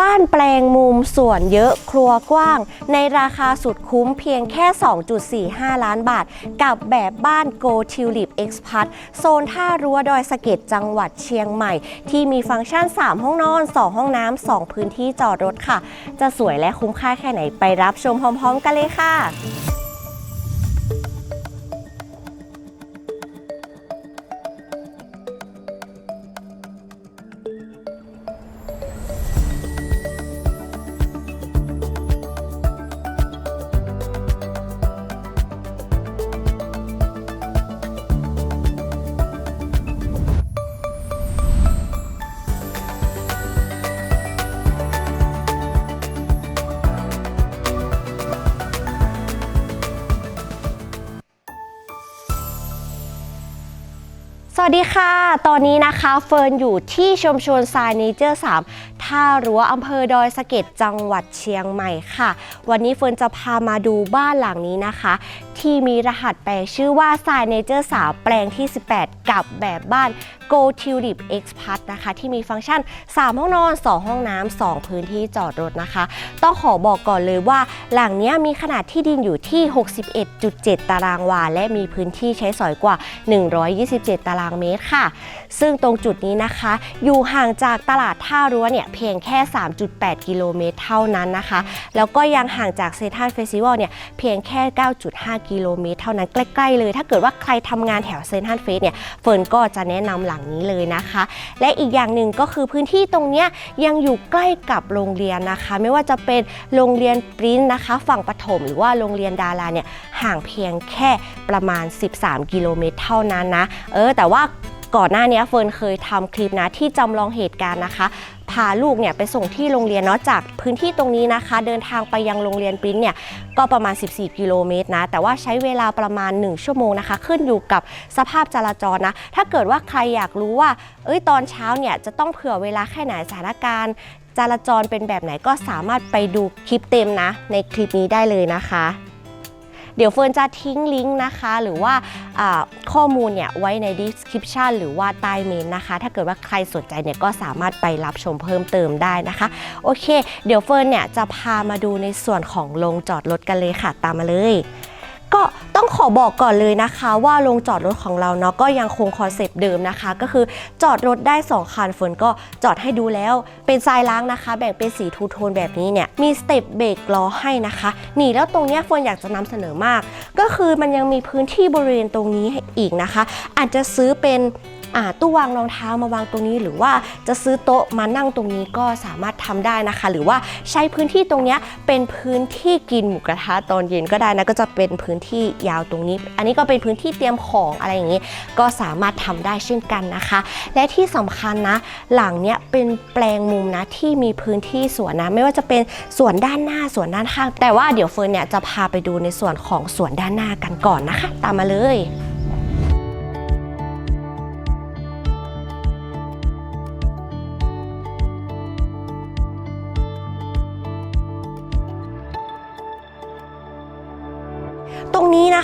บ้านแปลงมุมส่วนเยอะครัวกว้าง ในราคาสุดคุ้มเพียงแค่ 2.45 ล้านบาท กับแบบบ้าน Go Tulip X p a t โซนท่ารั้วดอยสะเก็ดจังหวัดเชียงใหม่ ที่มีฟังก์ชัน 3 ห้องนอน 2 ห้องน้ำ 2 พื้นที่จอดรถค่ะ จะสวยและคุ้มค่าแค่ไหนไปรับชมพร้อมๆ กันเลยค่ะ ดีค่ะ ตอนนี้นะคะเฟิร์นอยู่ที่ชุมชนทรายเนเจอร์3ท่ารั้วอำเภอดอยสะเก็ดจังหวัดเชียงใหม่ค่ะ วันนี้เฟิร์นจะพามาดูบ้านหลังนี้นะคะที่มีรหัสแปลงชื่อว่าทรายเนเจอร์3แปลงที่ 18 กับแบบบ้าน Go Tulip X p a t นะคะ ที่มีฟังก์ชัน 3 ห้องนอน 2 ห้องน้ำ 2 พื้นที่จอดรถนะคะ ต้องขอบอกก่อนเลยว่า หลังนี้มีขนาดที่ดินอยู่ที่ 61.7 ตารางวา และมีพื้นที่ใช้สอยกว่า 127 ตารางเมตรค่ะ ซึ่งตรงจุดนี้นะคะ อยู่ห่างจากตลาดท่ารั้วเนี่ยเพียงแค่ 3.8 กิโลเมตรเท่านั้นนะคะ แล้วก็ยังห่างจากเซนทรัลเฟสติวัลเนี่ยเพียงแค่ 9.5กิโลเมตร เท่านั้นใกล้ๆเลย ถ้าเกิดว่าใครทำงานแถวเซนทรัลเฟสเนี่ยเฟิร์นก็จะแนะนำหลังนี้เลยนะคะ และอีกอย่างหนึ่งก็คือพื้นที่ตรงนี้ยยังอยู่ใกล้กับโรงเรียนนะคะ ไม่ว่าจะเป็นโรงเรียนปริ้นนะคะ ฝั่งปฐมหรือว่าโรงเรียนดาราเนี่ยห่างเพียงแค่ประมาณ 13 กิโลเมตร เท่านั้นนะ เออแต่ว่าก่อนหน้านี้เฟิร์นเคยทำคลิปนะที่จำลองเหตุการณ์นะคะ พาลูกเนี่ยไปส่งที่โรงเรียนเนาะจากพื้นที่ตรงนี้นะคะ เดินทางไปยังโรงเรียนปริ้นเนี่ยก็ประมาณ 14 กิโลเมตรนะ แต่ว่าใช้เวลาประมาณ 1 ชั่วโมงนะคะ ขึ้นอยู่กับสภาพจราจรนะ ถ้าเกิดว่าใครอยากรู้ว่า เอ้ยตอนเช้าเนี่ยจะต้องเผื่อเวลาแค่ไหนสถานการณ์จราจรเป็นแบบไหนก็สามารถไปดูคลิปเต็มนะ ในคลิปนี้ได้เลยนะคะ เดี๋ยวเฟิร์นจะทิ้งลิงก์นะคะ หรือว่าข้อมูลเนี่ยไว้ใน description หรือว่าใต้เมนนะคะ ถ้าเกิดว่าใครสนใจเนี่ยก็สามารถไปรับชมเพิ่มเติมได้นะคะ โอเค เดี๋ยวเฟิร์นเนี่ยจะพามาดูในส่วนของโรงจอดรถกันเลยค่ะ ตามมาเลย ก็ต้องขอบอกก่อนเลยนะคะว่าโรงจอดรถของเราเนาะก็ยังคงคอนเซปต์เดิมนะคะ ก็คือจอดรถได้ 2 คันฝนก็จอดให้ดูแล้ว เป็นทรายล้างนะคะ แบ่งเป็นสีทูโทนแบบนี้เนี่ยมีสเต็ปเบรกล้อให้นะคะนี่แล้วตรงเนี้ยฝนอยากจะนำเสนอมาก ก็คือมันยังมีพื้นที่บริเวณตรงนี้อีกนะคะ อาจจะซื้อเป็น ตู้วางรองเท้ามาวางตรงนี้ หรือว่าจะซื้อโต๊ะมานั่งตรงนี้ก็สามารถทำได้นะคะ หรือว่าใช้พื้นที่ตรงนี้เป็นพื้นที่กินหมูกระทะตอนเย็นก็ได้นะก็จะเป็นพื้นที่ยาวตรงนี้ อันนี้ก็เป็นพื้นที่เตรียมของอะไรอย่างนี้ ก็สามารถทำได้เช่นกันนะคะ และที่สำคัญนะ หลังเนี้ยเป็นแปลงมุมนะที่มีพื้นที่สวนนะ ไม่ว่าจะเป็นสวนด้านหน้าสวนด้านข้าง แต่ว่าเดี๋ยวเฟิร์นเนี่ยจะพาไปดูในส่วนของสวนด้านหน้ากันก่อนนะคะ ตามมาเลย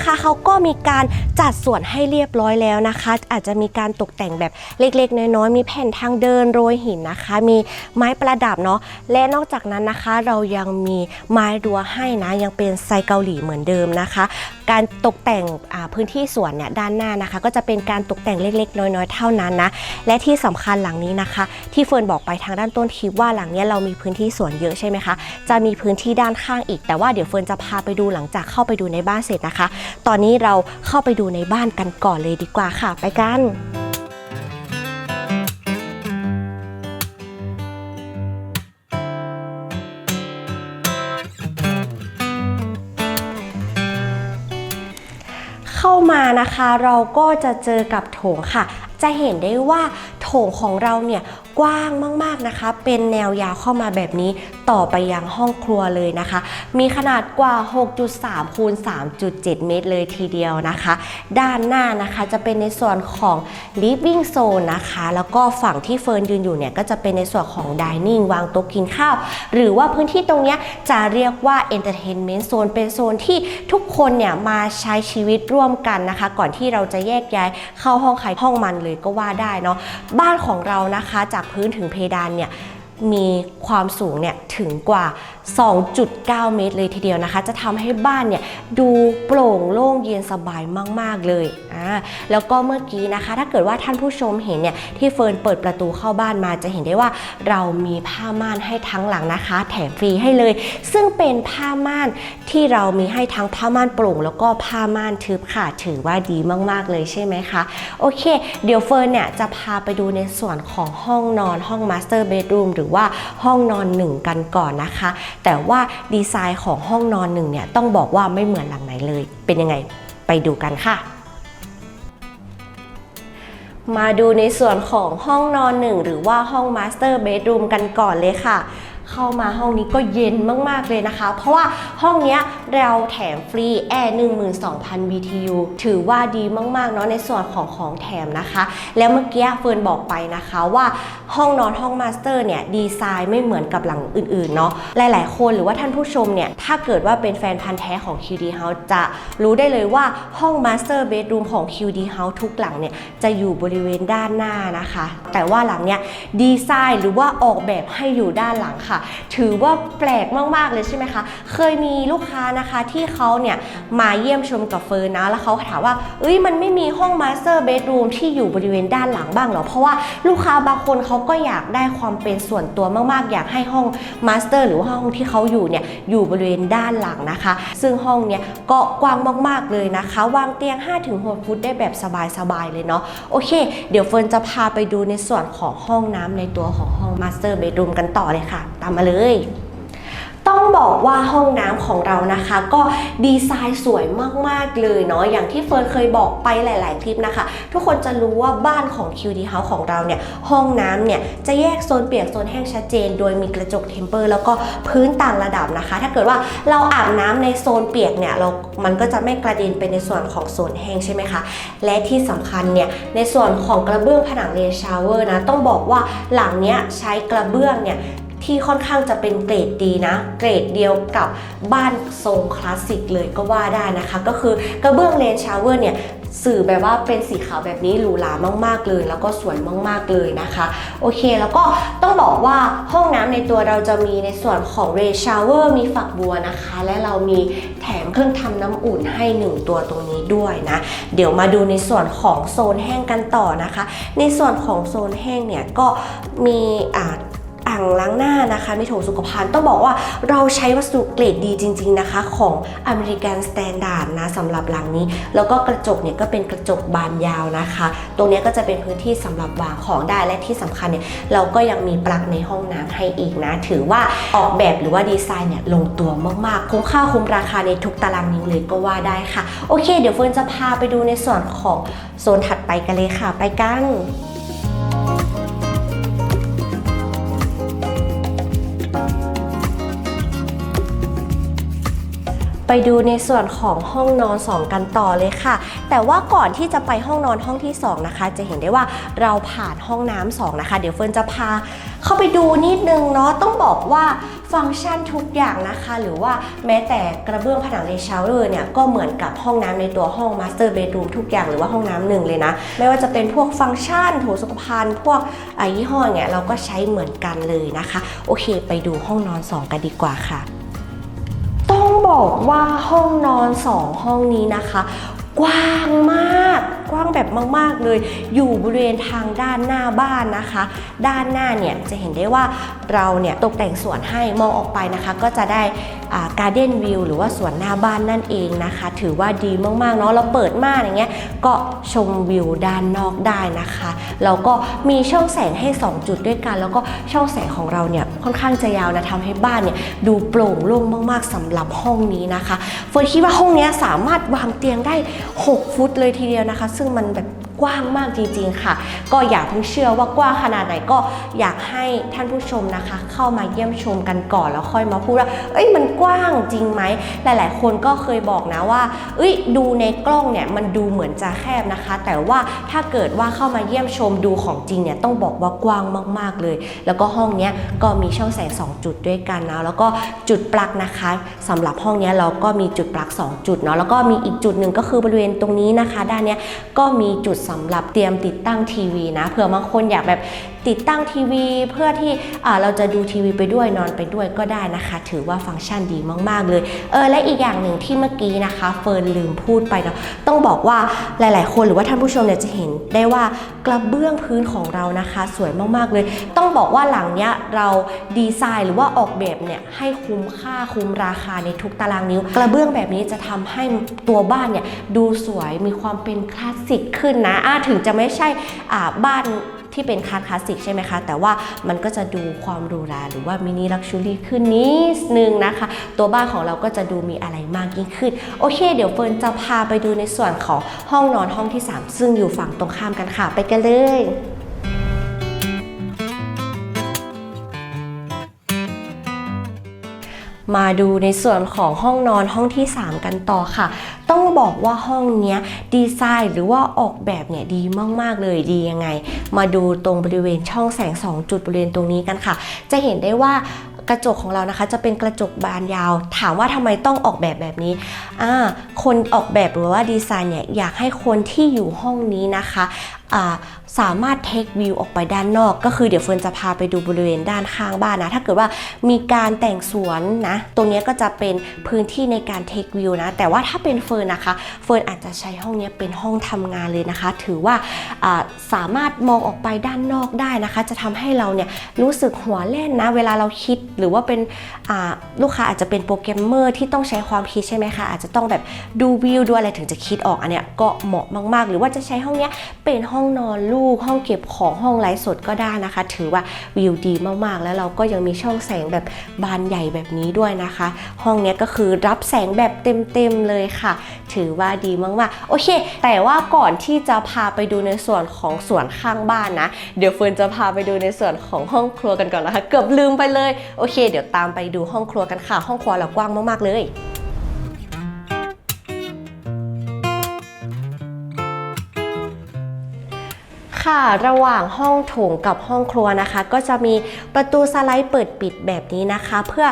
นะคะเขาก็มีการจัดส่วนให้เรียบร้อยแล้วนะคะ อาจจะมีการตกแต่งแบบเล็กๆ น้อยๆมีแผ่นทางเดินโรยหินนะคะ มีไม้ประดับเนาะและนอกจากนั้นนะคะเรายังมีไม้รั้วให้นะยังเป็นไซเกาหลีเหมือนเดิมนะคะ การตกแต่งพื้นที่สวนเนี่ยด้านหน้านะคะ ก็จะเป็นการตกแต่งเล็กๆ น้อยๆ เท่านั้นนะและที่สำคัญหลังนี้นะคะ ที่เฟิร์นบอกไปทางด้านต้นคลิปว่าหลังนี้เรามีพื้นที่สวนเยอะใช่ไหมคะจะมีพื้นที่ด้านข้างอีกแต่ว่าเดี๋ยวเฟิร์นจะพาไปดูหลังจากเข้าไปดูในบ้านเสร็จนะคะตอนนี้เราเข้าไปดูในบ้านกันก่อนเลยดีกว่าค่ะ ไปกันเข้ามานะคะเราก็จะเจอกับโถงค่ะ จะเห็นได้ว่าโถงของเราเนี่ยกว้างมากๆนะคะ เป็นแนวยาวเข้ามาแบบนี้ ต่อไปยังห้องครัวเลยนะคะ มีขนาดกว่า 6.3 คูณ 3.7 เมตรเลยทีเดียวนะคะ ด้านหน้านะคะจะเป็นในส่วนของ living zone นะคะ แล้วก็ฝั่งที่เฟิร์นยืนอยู่เนี่ยก็จะเป็นในส่วนของ dining วางโต๊ะกินข้าว หรือว่าพื้นที่ตรงนี้จะเรียกว่า entertainment zone เป็นโซนที่ทุกคนเนี่ยมาใช้ชีวิตร่วมกันนะคะ ก่อนที่เราจะแยกย้ายเข้าห้องใครห้องมันเลยก็ว่าได้เนาะบ้านของเรานะคะจากพื้นถึงเพดานเนี่ย มีความสูงเนี่ยถึงกว่า 2.9 เมตรเลยทีเดียวนะคะ จะทำให้บ้านเนี่ยดูโปร่งโล่งเย็นสบายมาก ๆ เลยอ่าแล้วก็เมื่อกี้นะคะ ถ้าเกิดว่าท่านผู้ชมเห็นเนี่ยที่เฟิร์นเปิดประตูเข้าบ้านมาจะเห็นได้ว่าเรามีผ้าม่านให้ทั้งหลังนะคะ แถมฟรีให้เลย ซึ่งเป็นผ้าม่านที่เรามีให้ทั้งผ้าม่านโปร่ง แล้วก็ผ้าม่านทึบค่ะถือว่าดีมาก ๆ เลยใช่ไหมคะโอเค เดี๋ยวเฟิร์นเนี่ยจะพาไปดูในส่วนของห้องนอนห้องมาสเตอร์เบดรูมหรือว่าห้องนอนหนึ่งกันก่อนนะคะ แต่ว่าดีไซน์ของห้องนอนหนึ่งเนี่ยต้องบอกว่าไม่เหมือนหลังไหนเลย เป็นยังไงไปดูกันค่ะมาดูในส่วนของห้องนอนหนึ่งหรือว่าห้องมาสเตอร์เบดรูมกันก่อนเลยค่ะ เข้ามาห้องนี้ก็เย็นมากๆเลยนะคะ เพราะว่าห้องนี้เราแถมฟรีแอร์12,000 BTU ถือว่าดีมากๆเนาะในส่วนของของแถมนะคะ แล้วเมื่อกี้เฟิร์นบอกไปนะคะว่าห้องนอนห้องมาสเตอร์เนี่ยดีไซน์ไม่เหมือนกับหลังอื่นๆเนาะหลายๆ คนหรือว่าท่านผู้ชมเนี่ย ถ้าเกิดว่าเป็นแฟนพันธ์แท้ของ QD House จะรู้ได้เลยว่าห้องมาสเตอร์เบดรูมของ QD House ทุกหลังเนี่ย จะอยู่บริเวณด้านหน้านะคะ แต่ว่าหลังเนี่ยดีไซน์หรือว่าออกแบบให้อยู่ด้านหลังค่ะถือว่าแปลกมากๆเลยใช่ไหมคะ เคยมีลูกค้านะคะที่เขาเนี่ยมาเยี่ยมชมกับเฟิร์นนะ แล้วเขาถามว่า เอ้ยมันไม่มีห้องมาสเตอร์เบดรูมที่อยู่บริเวณด้านหลังบ้างเหรอ เพราะว่าลูกค้าบางคนเขาก็อยากได้ความเป็นส่วนตัวมากๆ อยากให้ห้องมาสเตอร์หรือว่าห้องที่เขาอยู่เนี่ยอยู่บริเวณด้านหลังนะคะ ซึ่งห้องเนี่ยก็กว้างมากๆเลยนะคะ วางเตียง 5-6 ฟุตได้แบบสบายๆเลยเนาะ โอเค เดี๋ยวเฟิร์นจะพาไปดูในส่วนของห้องน้ำในตัวของห้องมาสเตอร์เบดรูมกันต่อเลยค่ะตามมาเลย ต้องบอกว่าห้องน้ำของเรานะคะ ก็ดีไซน์สวยมากๆเลยเนาะอย่างที่เฟิร์นเคยบอกไปหลาย ๆ คลิปนะคะ ทุกคนจะรู้ว่าบ้านของ QD House ของเราเนี่ย ห้องน้ำเนี่ยจะแยกโซนเปียกโซนแห้งชัดเจน โดยมีกระจกเทมเปอร์แล้วก็พื้นต่างระดับนะคะ ถ้าเกิดว่าเราอาบน้ำในโซนเปียกเนี่ยเรา มันก็จะไม่กระเด็นไปในส่วนของโซนแห้งใช่ไหมคะ และที่สำคัญเนี่ยในส่วนของกระเบื้องผนังเรนชาวเวอร์นะต้องบอกว่าหลังเนี้ยใช้กระเบื้องเนี่ย ที่ค่อนข้างจะเป็นเกรดดีนะ เกรดเดียวกับบ้านทรงคลาสสิกเลยก็ว่าได้นะคะ ก็คือกระเบื้องเลนชาวเวอร์เนี่ยสื่อแบบว่าเป็นสีขาวแบบนี้หรูหรามาก ๆ เลย แล้วก็สวยมาก ๆ เลยนะคะ โอเคแล้วก็ต้องบอกว่าห้องน้ำในตัวเราจะมีในส่วนของเรชาวเวอร์มีฝักบัวนะคะ และเรามีแถมเครื่องทำน้ำอุ่นให้หนึ่งตัวตรงนี้ด้วยนะ เดี๋ยวมาดูในส่วนของโซนแห้งกันต่อนะคะ ในส่วนของโซนแห้งเนี่ยก็มีอ่า อ่างล้างหน้านะคะ มีโถสุขภัณฑ์ต้องบอกว่าเราใช้วัสดุเกรดดีจริง ๆนะคะ ของอเมริกันสแตนดาร์ดนะสำหรับหลังนี้ แล้วก็กระจกเนี่ยก็เป็นกระจกบานยาวนะคะ ตรงนี้ก็จะเป็นพื้นที่สำหรับวางของได้และที่สำคัญเนี่ยเราก็ยังมีปลั๊กในห้องน้ำให้อีกนะ ถือว่าออกแบบหรือว่าดีไซน์เนี่ยลงตัวมากๆ คุ้มค่าคุ้มราคาในทุกตารางนิ้วเลยก็ว่าได้ค่ะ โอเค เดี๋ยวเฟิร์นจะพาไปดูในส่วนของโซนถัดไปกันเลยค่ะ ไปกัน ไปดูในส่วนของห้องนอน 2 กันต่อเลยค่ะ แต่ว่าก่อนที่จะไปห้องนอนห้องที่ 2 นะคะ จะเห็นได้ว่าเราผ่านห้องน้ำสองนะคะ เดี๋ยวเฟิร์นจะพาเข้าไปดูนิดนึงเนาะต้องบอกว่าฟังก์ชันทุกอย่างนะคะ หรือว่าแม้แต่กระเบื้องผนังในชาวเวอร์เนี่ยก็เหมือนกับห้องน้ำในตัวห้องมาสเตอร์เบดรูมทุกอย่างหรือว่าห้องน้ำหนึ่งเลยนะ ไม่ว่าจะเป็นพวกฟังก์ชันโถสุขภัณฑ์พวกอ่ายี่ห้อเนี่ยเราก็ใช้เหมือนกันเลยนะคะ โอเค ไปดูห้องนอน 2 กันดีกว่าค่ะ บอกว่าห้องนอนสองห้องนี้นะคะ กว้างมาก กว้างแบบมาก ๆ เลย อยู่บริเวณทางด้านหน้าบ้านนะคะ ด้านหน้าเนี่ยจะเห็นได้ว่าเราเนี่ยตกแต่งสวนให้มองออกไปนะคะ ก็จะได้การ์เด้นวิวหรือว่าสวนหน้าบ้านนั่นเองนะคะ ถือว่าดีมากๆเนาะเราเปิดม่านอย่างเงี้ยก็ชมวิวด้านนอกได้นะคะแล้วก็มีช่องแสงให้ 2 จุดด้วยกัน แล้วก็ช่องแสงของเราเนี่ยค่อนข้างจะยาวนะทำให้บ้านเนี่ยดูโปร่งโล่งมากๆสำหรับห้องนี้นะคะเฟิร์นคิดว่าห้องนี้สามารถวางเตียงได้ 6 ฟุตเลยทีเดียวนะคะซึ่งมันแบบ กว้างมากจริงๆค่ะ ก็อย่าเพิ่งเชื่อว่ากว้างขนาดไหนก็อยากให้ท่านผู้ชมนะคะ เข้ามาเยี่ยมชมกันก่อนแล้วค่อยมาพูดว่า เอ้ยมันกว้างจริงไหมหลายๆ คนก็เคยบอกนะว่า เอ้ยดูในกล้องเนี่ยมันดูเหมือนจะแคบนะคะ แต่ว่าถ้าเกิดว่าเข้ามาเยี่ยมชมดูของจริงเนี่ยต้องบอกว่ากว้างมากๆเลย แล้วก็ห้องเนี้ยก็มีช่องแสง 2 จุดด้วยกันนะแล้วก็จุดปลั๊กนะคะสำหรับห้องเนี้ยเราก็มีจุดปลั๊ก2 จุดเนาะแล้วก็มีอีกจุดหนึ่งก็คือบริเวณตรงนี้นะคะ ด้านเนี้ยก็มีจุดสำหรับเตรียมติดตั้งทีวีนะเผื่อบางคนอยากแบบติดตั้งทีวีเพื่อที่เราจะดูทีวีไปด้วยนอนไปด้วยก็ได้นะคะ ถือว่าฟังก์ชันดีมากๆเลยเออและอีกอย่างหนึ่งที่เมื่อกี้นะคะเฟิร์นลืมพูดไปเนาะต้องบอกว่าหลาย ๆ คนหรือว่าท่านผู้ชมเนี่ยจะเห็นได้ว่ากระเบื้องพื้นของเรานะคะ สวยมากๆเลย ต้องบอกว่าหลังเนี้ยเราดีไซน์หรือว่าออกแบบเนี่ยให้คุ้มค่าคุ้มราคาในทุกตารางนิ้ว กระเบื้องแบบนี้จะทำให้ตัวบ้านเนี่ยดูสวยมีความเป็นคลาสสิกขึ้นนะถึงจะไม่ใช่บ้าน ที่เป็นคาร์คลาสสิกใช่ไหมคะ แต่ว่ามันก็จะดูความหรูหราหรือว่ามินิลักชูรี่ขึ้นนิดนึงนะคะ ตัวบ้านของเราก็จะดูมีอะไรมากยิ่งขึ้น โอเค เดี๋ยวเฟิร์นจะพาไปดูในส่วนของห้องนอนห้องที่ 3 ซึ่งอยู่ฝั่งตรงข้ามกันค่ะ ไปกันเลย มาดูในส่วนของห้องนอนห้องที่ 3 กันต่อค่ะ ต้องบอกว่าห้องเนี้ยดีไซน์หรือว่าออกแบบเนี่ยดีมาก ๆ เลยดียังไง มาดูตรงบริเวณช่องแสง 2 จุดบริเวณตรงนี้กันค่ะ จะเห็นได้ว่ากระจกของเรานะคะจะเป็นกระจกบานยาว ถามว่าทำไมต้องออกแบบแบบนี้อ่าคนออกแบบหรือว่าดีไซน์เนี่ยอยากให้คนที่อยู่ห้องนี้นะคะ สามารถเทควิวออกไปด้านนอก ก็คือเดี๋ยวเฟิร์นจะพาไปดูบริเวณด้านข้างบ้านนะ ถ้าเกิดว่ามีการแต่งสวนนะ ตรงนี้ก็จะเป็นพื้นที่ในการเทควิวนะ แต่ว่าถ้าเป็นเฟิร์นนะคะ เฟิร์นอาจจะใช้ห้องนี้เป็นห้องทำงานเลยนะคะ ถือว่าสามารถมองออกไปด้านนอกได้นะคะ จะทำให้เราเนี่ยรู้สึกหัวแล่นนะ เวลาเราคิดหรือว่าเป็นลูกค้าอาจจะเป็นโปรแกรมเมอร์ที่ต้องใช้ความคิดใช่ไหมคะ อาจจะต้องแบบดูวิวดูอะไรถึงจะคิดออกอันเนี้ยก็เหมาะมากๆ หรือว่าจะใช้ห้องนี้เป็นห้ององนอนลูก ห้องเก็บของห้องไลฟ์สดก็ได้นะคะ ถือว่าวิวดีมากๆ แล้วเราก็ยังมีช่องแสงแบบบานใหญ่แบบนี้ด้วยนะคะ ห้องนี้ก็คือรับแสงแบบเต็มๆเลยค่ะ ถือว่าดีมากๆโอเค แต่ว่าก่อนที่จะพาไปดูในส่วนของสวนข้างบ้านนะ เดี๋ยวเฟิร์นจะพาไปดูในส่วนของห้องครัวกันก่อนนะคะ เกือบลืมไปเลย โอเค เดี๋ยวตามไปดูห้องครัวกันค่ะ ห้องครัวเรากว้างมากๆเลย ค่ะ ระหว่างห้องโถงกับห้องครัวนะคะ ก็จะมีประตูสไลด์เปิดปิดแบบนี้นะคะ เพื่อ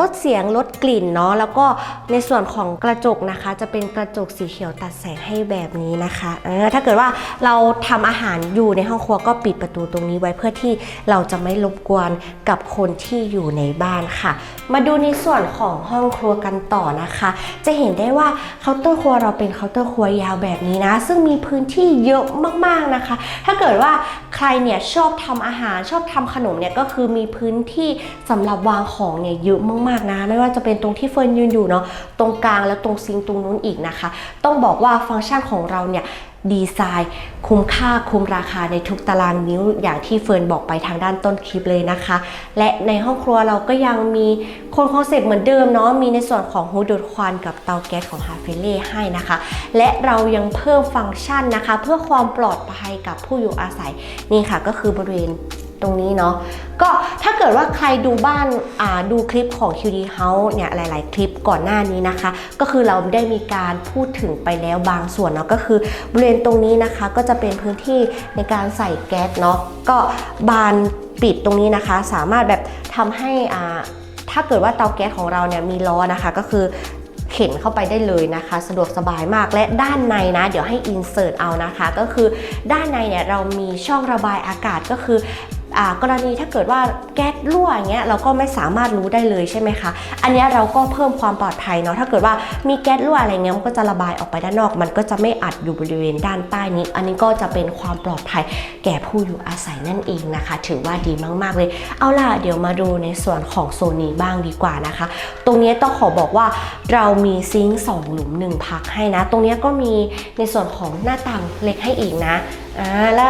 ลดเสียงลดกลิ่นเนาะแล้วก็ในส่วนของกระจกนะคะ จะเป็นกระจกสีเขียวตัดแสงให้แบบนี้นะคะเออถ้าเกิดว่าเราทำอาหารอยู่ในห้องครัวก็ปิดประตูตรงนี้ไว้เพื่อที่เราจะไม่รบกวนกับคนที่อยู่ในบ้านค่ะ มาดูในส่วนของห้องครัวกันต่อนะคะ จะเห็นได้ว่าเคาน์เตอร์ครัวเราเป็นเคาน์เตอร์ครัวยาวแบบนี้นะ ซึ่งมีพื้นที่เยอะมากๆนะคะถ้าเกิดว่าใครเนี่ยชอบทำอาหารชอบทำขนมเนี่ยก็คือมีพื้นที่สำหรับวางของเนี่ยเยอะมากๆนะ ไม่ว่าจะเป็นตรงที่เฟิร์นยืนอยู่เนาะตรงกลางและตรงซิงตรงนู้นอีกนะคะ ต้องบอกว่าฟังก์ชันของเราเนี่ย ดีไซน์ คุ้มค่าคุ้มราคาในทุกตารางนิ้วอย่างที่เฟิร์นบอกไปทางด้านต้นคลิปเลยนะคะ และในห้องครัวเราก็ยังมีโคนคอนเซ็ปต์เหมือนเดิมเนาะมีในส่วนของฮูดดูดควันกับเตาแก๊สของฮาเฟเล่ให้นะคะ และเรายังเพิ่มฟังก์ชันนะคะ เพื่อความปลอดภัยกับผู้อยู่อาศัยนี่ค่ะก็คือบริเวณ ตรงนี้เนาะก็ถ้าเกิดว่าใครดูบ้านดูคลิปของ QD House เนี่ยหลาย ๆ คลิปก่อนหน้านี้นะคะ ก็คือเราได้มีการพูดถึงไปแล้วบางส่วนเนาะก็คือบริเวณตรงนี้นะคะก็จะเป็นพื้นที่ในการใส่แก๊สเนาะก็บานปิดตรงนี้นะคะ สามารถแบบทำให้อ่าถ้าเกิดว่าเตาแก๊สของเราเนี่ยมีล้อนะคะก็คือเข็นเข้าไปได้เลยนะคะ สะดวกสบายมากและด้านในนะ เดี๋ยวให้อินเสิร์ตเอานะคะ ก็คือด้านในเนี่ยเรามีช่องระบายอากาศก็คือ กรณีถ้าเกิดว่าแก๊สรั่วอย่างเงี้ยเราก็ไม่สามารถรู้ได้เลยใช่ไหมคะ อันนี้เราก็เพิ่มความปลอดภัยเนาะถ้าเกิดว่ามีแก๊สรั่วอะไรเงี้ยมันก็จะระบายออกไปด้านนอก มันก็จะไม่อัดอยู่บริเวณด้านใต้นี้ อันนี้ก็จะเป็นความปลอดภัยแก่ผู้อยู่อาศัยนั่นเองนะคะ ถือว่าดีมากๆเลย เอาล่ะเดี๋ยวมาดูในส่วนของโซนนี้บ้างดีกว่านะคะ ตรงนี้ต้องขอบอกว่าเรามีซิงค์สองหลุมหนึ่งพักให้นะ ตรงนี้ก็มีในส่วนของหน้าต่างเล็กให้อีกนะอ่าและ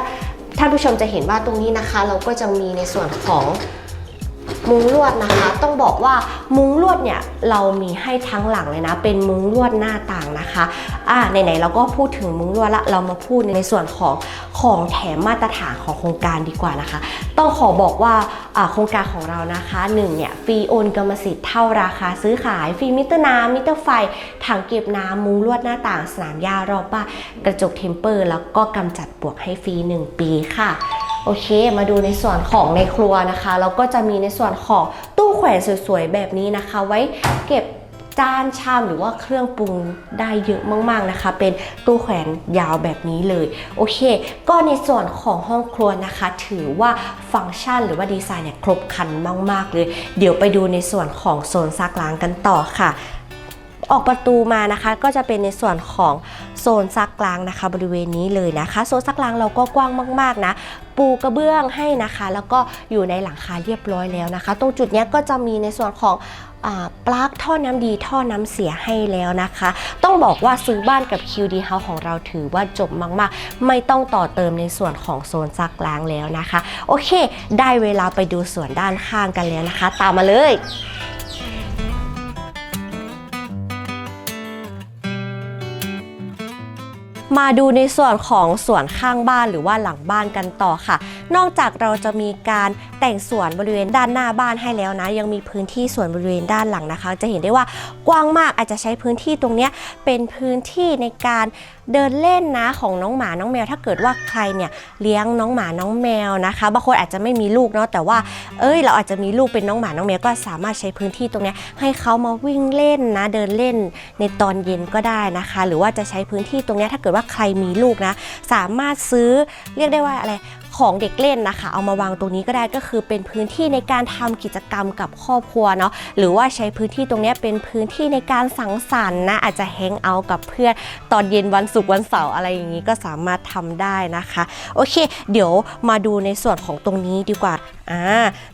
ท่านผู้ชมจะเห็นว่าตรงนี้นะคะ เราก็จะมีในส่วนของ มุ้งลวดนะคะ ต้องบอกว่ามุ้งลวดเนี่ยเรามีให้ทั้งหลังเลยนะ เป็นมุ้งลวดหน้าต่างนะคะอ่าไหนๆเราก็พูดถึงมุ้งลวดละเรามาพูดในส่วนของของแถมมาตรฐานของโครงการดีกว่านะคะ ต้องขอบอกว่าโครงการของเรานะคะหนึ่งเนี่ยฟรีโอนกรรมสิทธิ์เท่าราคาซื้อขายฟรีมิเตอร์น้ำมิเตอร์ไฟถังเก็บน้ำมุ้งลวดหน้าต่างสนามหญ้ารอบบ้านกระจกเทมเปอร์ แล้วก็กำจัดปลวกให้ฟรี1ปีค่ะ โอเค มาดูในส่วนของในครัวนะคะเราก็จะมีในส่วนของตู้แขวนสวยๆแบบนี้นะคะ ไว้เก็บจานชามหรือว่าเครื่องปรุงได้เยอะมากๆนะคะ เป็นตู้แขวนยาวแบบนี้เลย โอเค ก็ในส่วนของห้องครัวนะคะ ถือว่าฟังก์ชันหรือว่าดีไซน์เนี่ยครบครันมาก ๆ เลย เดี๋ยวไปดูในส่วนของโซนซักล้างกันต่อค่ะ ออกประตูมานะคะ ก็จะเป็นในส่วนของโซนซักล้างนะคะ บริเวณนี้เลยนะคะ โซนซักล้างเราก็กว้างมาก ๆนะ ปูกระเบื้องให้นะคะ แล้วก็อยู่ในหลังคาเรียบร้อยแล้วนะคะ ตรงจุดนี้ก็จะมีในส่วนของปลั๊กท่อน้ำดีท่อน้ำเสียให้แล้วนะคะ ต้องบอกว่าซื้อบ้านกับ QD House ของเราถือว่าจบมาก ๆ ไม่ต้องต่อเติมในส่วนของโซนซักล้างแล้วนะคะ โอเค ได้เวลาไปดูส่วนด้านข้างกันแล้วนะคะ ตามมาเลย มาดูในส่วนของสวนข้างบ้านหรือว่าหลังบ้านกันต่อค่ะ นอกจากเราจะมีการแต่งสวนบริเวณด้านหน้าบ้านให้แล้วนะ ยังมีพื้นที่สวนบริเวณด้านหลังนะคะ จะเห็นได้ว่ากว้างมากอาจจะใช้พื้นที่ตรงนี้เป็นพื้นที่ในการ เดินเล่นนะของน้องหมาน้องแมว ถ้าเกิดว่าใครเนี่ยเลี้ยงน้องหมาน้องแมวนะคะบางคนอาจจะไม่มีลูกเนาะแต่ว่าเอ้ย เราอาจจะมีลูกเป็นน้องหมาน้องแมวก็สามารถใช้พื้นที่ตรงนี้ให้เขามาวิ่งเล่นนะเดินเล่นในตอนเย็นก็ได้นะคะ หรือว่าจะใช้พื้นที่ตรงนี้ถ้าเกิดว่าใครมีลูกนะ สามารถซื้อเรียกได้ว่าอะไร ของเด็กเล่นนะคะ เอามาวางตรงนี้ก็ได้ก็คือเป็นพื้นที่ในการทำกิจกรรมกับครอบครัวเนาะหรือว่าใช้พื้นที่ตรงนี้เป็นพื้นที่ในการสังสรรค์นะอาจจะแฮงเอาท์กับเพื่อนตอนเย็นวันศุกร์วันเสาร์อะไรอย่างนี้ก็สามารถทำได้นะคะ โอเค เดี๋ยวมาดูในส่วนของตรงนี้ดีกว่า อ่า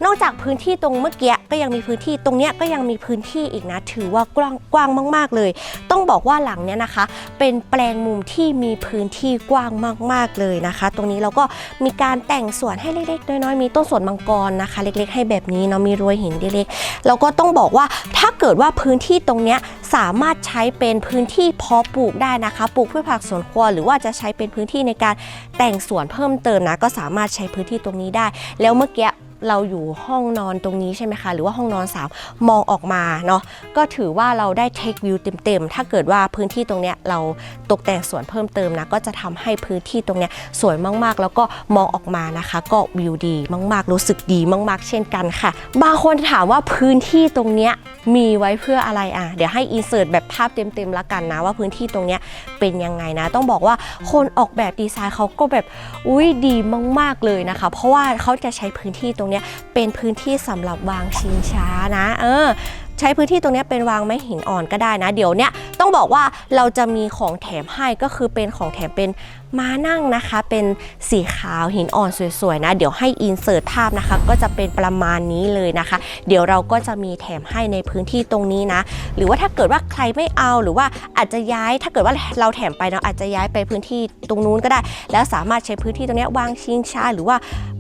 นอกจากพื้นที่ตรงเมื่อกี้ก็ยังมีพื้นที่ตรงเนี้ยก็ยังมีพื้นที่อีกนะ ถือว่ากว้างกว้างมาก ๆ เลย ต้องบอกว่าหลังเนี้ยนะคะ เป็นแปลงมุมที่มีพื้นที่กว้างมาก ๆ เลยนะคะ ตรงนี้เราก็มีการแต่งสวนให้เล็ก ๆ น้อย ๆ มีต้นสวนมังกรนะคะ เล็ก ๆ ให้แบบนี้เนาะมีรวยหินเล็กๆแล้วก็ต้องบอกว่าถ้าเกิดว่าพื้นที่ตรงเนี้ยสามารถใช้เป็นพื้นที่เพาะปลูกได้นะคะ ปลูกพืชผักสวนครัวหรือว่าจะใช้เป็นพื้นที่ในการแต่งสวนเพิ่มเติมนะก็สามารถใช้พื้นที่ตรงนี้ได้ แล้วเมื่อกี้ เราอยู่ห้องนอนตรงนี้ใช่ไหมคะ หรือว่าห้องนอนสามมองออกมาเนาะก็ถือว่าเราได้เทควิวเต็มๆ ถ้าเกิดว่าพื้นที่ตรงเนี้ยเราตกแต่งสวนเพิ่มเติมนะก็จะทำให้พื้นที่ตรงเนี้ยสวยมากๆ แล้วก็มองออกมานะคะ ก็วิวดีมากๆ รู้สึกดีมาก ๆ เช่นกันค่ะ บางคนถามว่าพื้นที่ตรงเนี้ยมีไว้เพื่ออะไรอะเดี๋ยวให้อินเสิร์ตแบบภาพเต็มๆละกันนะว่าพื้นที่ตรงเนี้ยเป็นยังไงนะ ต้องบอกว่าคนออกแบบดีไซน์เขาก็แบบอุ้ยดีมาก ๆเลยนะคะ เพราะว่าเขาจะใช้พื้นที่ตรงเนี้ยเป็นพื้นที่สำหรับวางชิงช้านะเออใช้พื้นที่ตรงนี้เป็นวางไม้หินอ่อนก็ได้นะ เดี๋ยวเนี้ยต้องบอกว่าเราจะมีของแถมให้ก็คือเป็นของแถมเป็นม้านั่งนะคะเป็นสีขาวหินอ่อนสวยๆนะเดี๋ยวให้อินเสิร์ตภาพนะคะ ก็จะเป็นประมาณนี้เลยนะคะ เดี๋ยวเราก็จะมีแถมให้ในพื้นที่ตรงนี้นะ หรือว่าถ้าเกิดว่าใครไม่เอาหรือว่าอาจจะย้ายถ้าเกิดว่าเราแถมไปเนาะอาจจะย้ายไปพื้นที่ตรงนู้นก็ได้ แล้วสามารถใช้พื้นที่ตรงนี้วางชิงช้าหรือว่า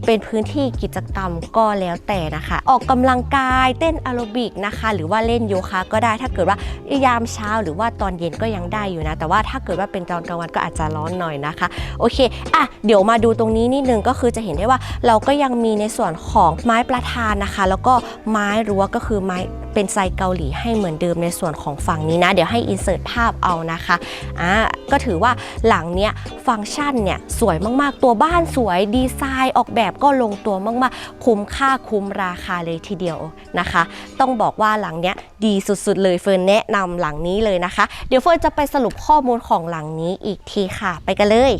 เป็นพื้นที่กิจกรรมก็แล้วแต่นะคะ ออกกำลังกายเต้นแอโรบิกนะคะ หรือว่าเล่นโยคะก็ได้ ถ้าเกิดว่ายามเช้าหรือว่าตอนเย็นก็ยังได้อยู่นะ แต่ว่าถ้าเกิดว่าเป็นตอนกลางวันก็อาจจะร้อนหน่อยนะคะโอเคอะเดี๋ยวมาดูตรงนี้นิดนึงก็คือจะเห็นได้ว่าเราก็ยังมีในส่วนของไม้ประธานนะคะ แล้วก็ไม้รั้วก็คือไม้เป็นไซเกาหลีให้เหมือนเดิมในส่วนของฝั่งนี้นะ เดี๋ยวให้อินเสิร์ตภาพเอานะคะอะ ก็ถือว่าหลังเนี้ยฟังก์ชันเนี่ยสวยมากๆ ตัวบ้านสวยดีไซน์ออกแบบก็ลงตัวมากๆ คุ้มค่าคุ้มราคาเลยทีเดียวนะคะ ต้องบอกว่าหลังเนี้ยดีสุดๆเลยเฟิร์นแนะนำหลังนี้เลยนะคะ เดี๋ยวเฟิร์นจะไปสรุปข้อมูลของหลังนี้อีกทีค่ะ ไปกันเลย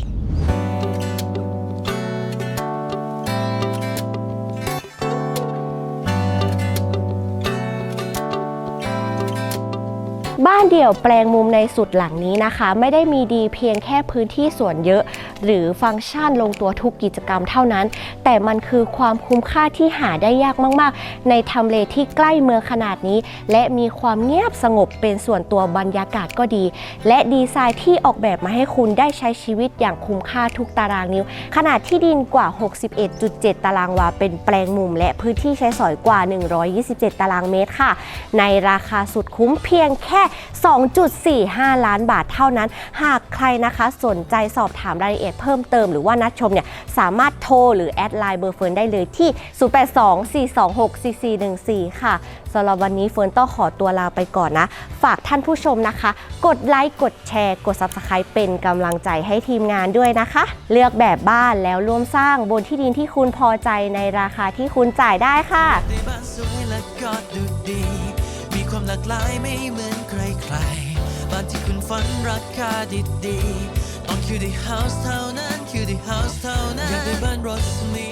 บ้านเดี่ยวแปลงมุมในสุดหลังนี้นะคะ ไม่ได้มีดีเพียงแค่พื้นที่ส่วนเยอะ หรือฟังก์ชันลงตัวทุกกิจกรรมเท่านั้น แต่มันคือความคุ้มค่าที่หาได้ยากมากๆ ในทำเลที่ใกล้เมืองขนาดนี้ และมีความเงียบสงบเป็นส่วนตัวบรรยากาศก็ดี และดีไซน์ที่ออกแบบมาให้คุณได้ใช้ชีวิตอย่างคุ้มค่าทุกตารางนิ้ว ขนาดที่ดินกว่า 61.7 ตารางวา เป็นแปลงมุม และพื้นที่ใช้สอยกว่า 127 ตารางเมตรค่ะ ในราคาสุดคุ้มเพียงแค่ 2.45 ล้านบาทเท่านั้น หากใครนะคะสนใจสอบถามรายละเอียดเนี่เพิ่มเติมหรือว่านัดชมเนี่ยสามารถโทรหรือแอดไลน์เบอร์เฟิร์นได้เลยที่ 0824264414 ค่ะสำหรับวันนี้เฟิร์นต้องขอตัวลาไปก่อนนะ ฝากท่านผู้ชมนะคะ กดไลค์กดแชร์กด Subscribe เป็นกำลังใจให้ทีมงานด้วยนะคะ เลือกแบบบ้านแล้วร่วมสร้างบนที่ดินที่คุณพอใจในราคาที่คุณจ่ายได้ค่ะบ้านสวยและก็ดูดี มีความหลากหลายไม่เหมือนใครๆ บ้านที่คุณฝันราคาดีๆ on cutie house town and cutie house town and me